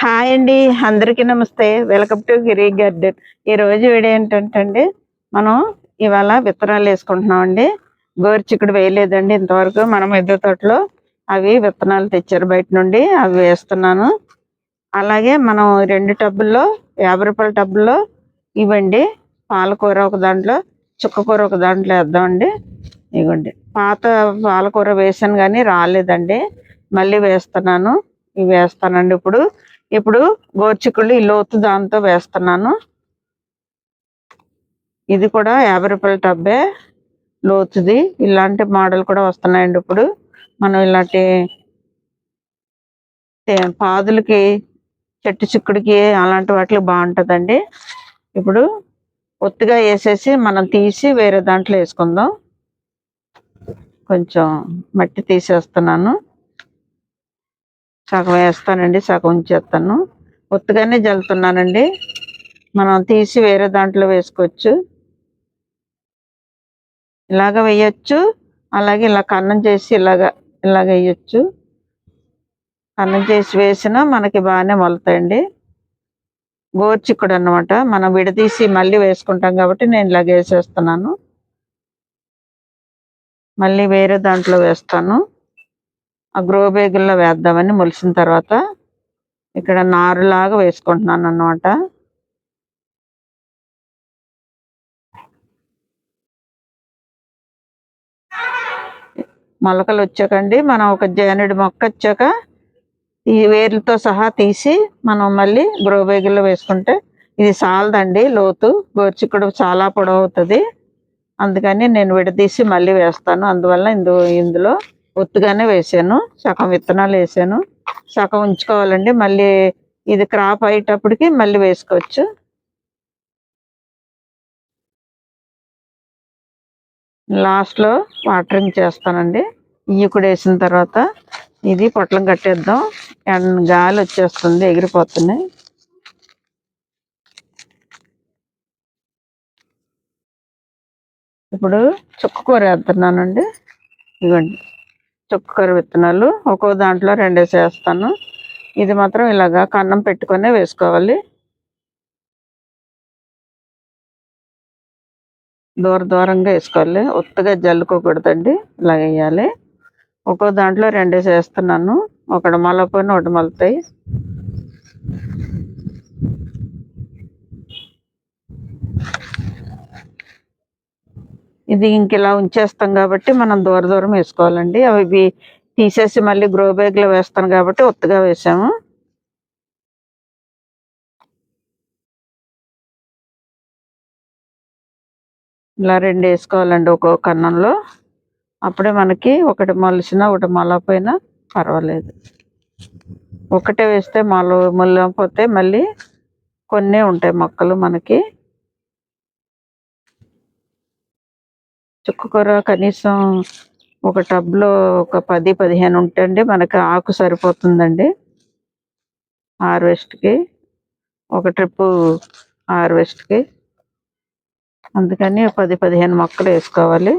Hi అండి అందరికీ నమస్తే. వెల్కమ్ టు గిరి గార్డెన్ ఈరోజు వీడియో ఏంటంటే అండి మనం ఇవాళ విత్తనాలు వేసుకుంటున్నాం అండి. గోరు చిక్కుడు వేయలేదండి ఇంతవరకు. మనం ఎద్దు తోటలో అవి విత్తనాలు తెచ్చారు బయట నుండి అవి వేస్తున్నాను. అలాగే మనం రెండు టబ్బుల్లో యాభై రూపాయల టబ్బుల్లో ఇవ్వండి. పాలకూర ఒక దాంట్లో చుక్కకూర ఒక దాంట్లో వేద్దామండి. ఇవ్వండి. పాత పాలకూర వేసాను కానీ రాలేదండి. మళ్ళీ వేస్తున్నాను. ఇవి వేస్తానండి ఇప్పుడు. ఇప్పుడు గోర్చికుళ్ళు ఈ లోతు దాంతో వేస్తున్నాను. ఇది కూడా యాభై రూపాయల టబ్బే లోతుది. ఇలాంటి మోడల్ కూడా వస్తున్నాయండి ఇప్పుడు. మనం ఇలాంటి పాదులకి చెట్టు చిక్కుడికి అలాంటి వాటికి బాగుంటుందండి. ఇప్పుడు ఒత్తుగా వేసేసి మనం తీసి వేరే దాంట్లో వేసుకుందాం. కొంచెం మట్టి తీసేస్తున్నాను. సగం వేస్తానండి సగం ఉంచేస్తాను ఒత్తుగానే జల్లుతున్నానండి. మనం తీసి వేరే దాంట్లో వేసుకోవచ్చు. ఇలాగ వేయచ్చు. అలాగే ఇలా కన్నం చేసి ఇలాగ ఇలాగ వేయచ్చు. కన్నం చేసి వేసినా మనకి బాగానే మొలతాయండి. గోర్చిక్కుడు అన్నమాట. మనం విడదీసి మళ్ళీ వేసుకుంటాం కాబట్టి నేను ఇలాగ వేసేస్తున్నాను. మళ్ళీ వేరే దాంట్లో వేస్తాను. ఆ గ్రో బ్యాగుల్లో వేద్దామని మొలిసిన తర్వాత ఇక్కడ నారులాగా వేసుకుంటున్నాను అన్నమాట. మొలకలు వచ్చాకండి. మనం ఒక జానుడి మొక్క వచ్చాక ఈ వేర్లతో సహా తీసి మనం మళ్ళీ గ్రో బ్యాగుల్లో వేసుకుంటే ఇది చాలదండి లోతు గోర్చిక్కుడు చాలా పొడవు అవుతుంది. అందుకని నేను విడదీసి మళ్ళీ వేస్తాను. అందువల్ల ఇందు ఇందులో ఒత్తుగానే వేసాను. సగం విత్తనాలు వేసాను. సగం ఉంచుకోవాలండి. మళ్ళీ ఇది క్రాప్ అయ్యేటప్పటికి మళ్ళీ వేసుకోవచ్చు. లాస్ట్లో వాటరింగ్ చేస్తానండి. ఇవి కూడా వేసిన తర్వాత ఇది పొట్లం కట్టేద్దాం. ఎండ గాలి వచ్చేస్తుంది ఎగిరిపోతున్నాయి. ఇప్పుడు చుక్కకూర వేస్తున్నానండి. ఇవ్వండి చుక్కకూర విత్తనాలు. ఒక్కో దాంట్లో రెండేసి వేస్తాను ఇది మాత్రం ఇలాగా కన్నం పెట్టుకునే వేసుకోవాలి. దూర దూరంగా వేసుకోవాలి. ఒత్తుగా జల్లుకోకూడదండి. ఇలా వేయాలి. ఒక్కో దాంట్లో రెండేసి వేస్తున్నాను ఒకటి మొలపోయిన ఒకటి మొలతాయి ఇది ఇంక ఇలా ఉంచేస్తాం కాబట్టి మనం దూర దూరం వేసుకోవాలండి. అవి తీసేసి మళ్ళీ గ్రో బ్యాగ్లో వేస్తాను కాబట్టి ఒత్తుగా వేసాము. ఇలా రెండు వేసుకోవాలండి ఒక్కొక్క కన్నంలో. అప్పుడే మనకి ఒకటి మొలిసినా ఒకటి మొలపోయినా పర్వాలేదు. ఒకటే వేస్తే మొల మొలకపోతే మళ్ళీ కొన్ని ఉంటాయి మొక్కలు మనకి. చుక్కకూర కనీసం ఒక టబ్లో ఒక పది పదిహేను ఉంటండి మనకి ఆకు సరిపోతుందండి. హార్వెస్ట్కి ఒక ట్రిప్పు హార్వెస్ట్కి. అందుకని పది పదిహేను మొక్కలు వేసుకోవాలి.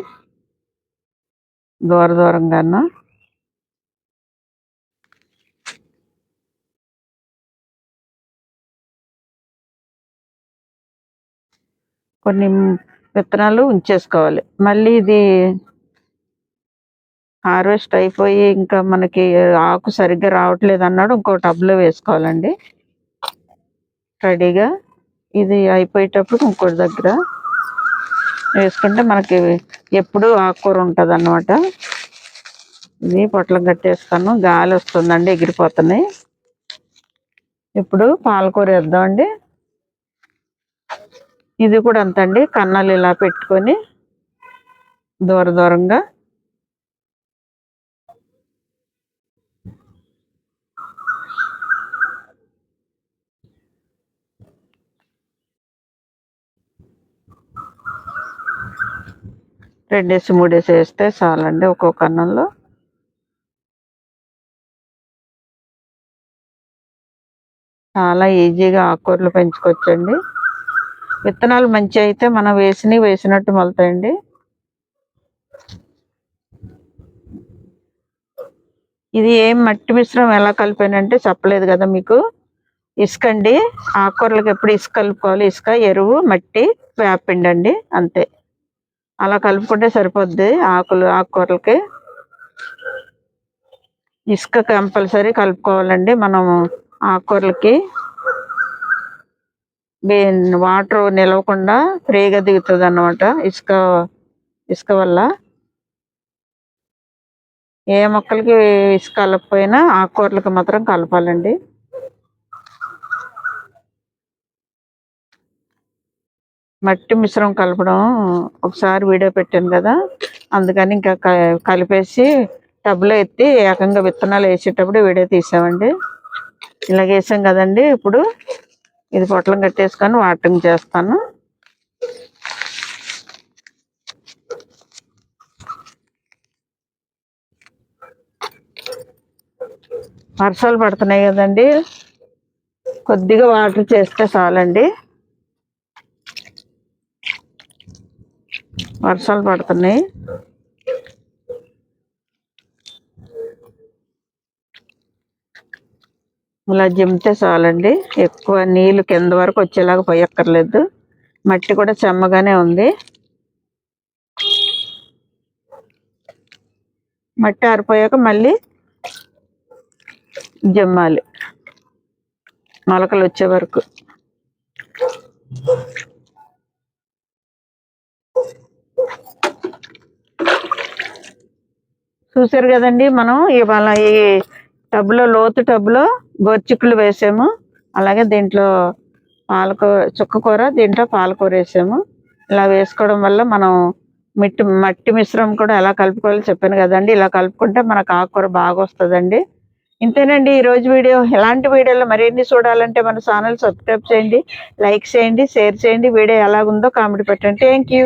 దూర దూరంగాను. కొన్ని విత్తనాలు ఉంచేసుకోవాలి. మళ్ళీ ఇది హార్వెస్ట్ అయిపోయి ఇంకా మనకి ఆకు సరిగ్గా రావట్లేదు అన్నాడు ఇంకో టబ్లో వేసుకోవాలండి. రెడీగా ఇది అయిపోయేటప్పుడు ఇంకోటి దగ్గర వేసుకుంటే మనకి ఎప్పుడు ఆకుకూర ఉంటుంది అన్నమాట ఇది పొట్లం కట్టేస్తాను గాలి వస్తుందండి ఎగిరిపోతున్నాయి. ఇప్పుడు పాలకూర వేద్దామండి. ఇది కూడా అంతండి. కన్నాలు ఇలా పెట్టుకొని దూర దూరంగా. రెండేసి మూడేసి వేస్తే చాలండి ఒక్కొక్క అన్నంలో చాలా ఈజీగా ఆకుకూరలు పెంచుకోవచ్చండి. విత్తనాలు మంచి అయితే మనం వేసినవి వేసినట్టు మొలతాయండి. ఇది ఏం మట్టి మిశ్రమం ఎలా కలిపానంటే చెప్పలేదు కదా మీకు. ఇసుక అండి. ఆకుకూరలకు ఎప్పుడు ఇసుక కలుపుకోవాలి. ఇసుక ఎరువు మట్టి వేపిండండి అండి. అంతే. అలా కలుపుకుంటే సరిపోద్ది ఆకులు ఆకుకూరలకి. ఇసుక కంపల్సరీ కలుపుకోవాలండి మనము ఆకుకూరలకి. వాటర్ నిలవకుండా ఫ్రీగా దిగుతుంది అన్నమాట ఇసుక ఇసుక వల్ల. ఏ మొక్కలకి ఇసుక కలపపోయినా ఆకుకూరలకు మాత్రం కలపాలండి. మట్టి మిశ్రమం కలపడం ఒకసారి వీడియో పెట్టాను కదా అందుకని ఇంకా క- కలిపేసి టబ్లో ఎత్తి ఏకంగా విత్తనాలు వేసేటప్పుడు వీడియో తీసామండి. ఇలాగ వేసాం కదండి ఇప్పుడు. ఇది పొట్లం కట్టేసుకొని వాటరింగ్ చేస్తాను. వర్షాలు పడుతున్నాయి కదండి. కొద్దిగా వాటర్ చేస్తే చాలండి. వర్షాలు పడుతున్నాయి. ఇలా జిమ్మితే చాలండి. ఎక్కువ నీళ్ళు కింద వరకు వచ్చేలాగా పోయక్కర్లేదు. మట్టి కూడా చెమ్మగానే ఉంది. మట్టి ఆరిపోయాక మళ్ళీ జమ్మాలి. మొలకలు వచ్చే వరకు. చూసారు కదండి మనం ఇవాళ ఈ టబ్లో లోతు టబ్లో గోర్చిక్కులు వేసాము. అలాగే దీంట్లో పాలకూర చుక్కకూర దీంట్లో పాలకూర వేసాము. ఇలా వేసుకోవడం వల్ల మనం మిట్టి మట్టి మిశ్రమం కూడా ఎలా కలుపుకోవాలో చెప్పాను కదండి. ఇలా కలుపుకుంటే మనకు ఆకుకూర బాగా వస్తుందండి. ఇంతేనండి ఈ రోజు వీడియో. ఇలాంటి వీడియోలు మరిన్ని చూడాలంటే మన ఛానల్ సబ్స్క్రైబ్ చేయండి లైక్ చేయండి షేర్ చేయండి. వీడియో ఎలాగుందో కామెంట్ పెట్టండి. Thank you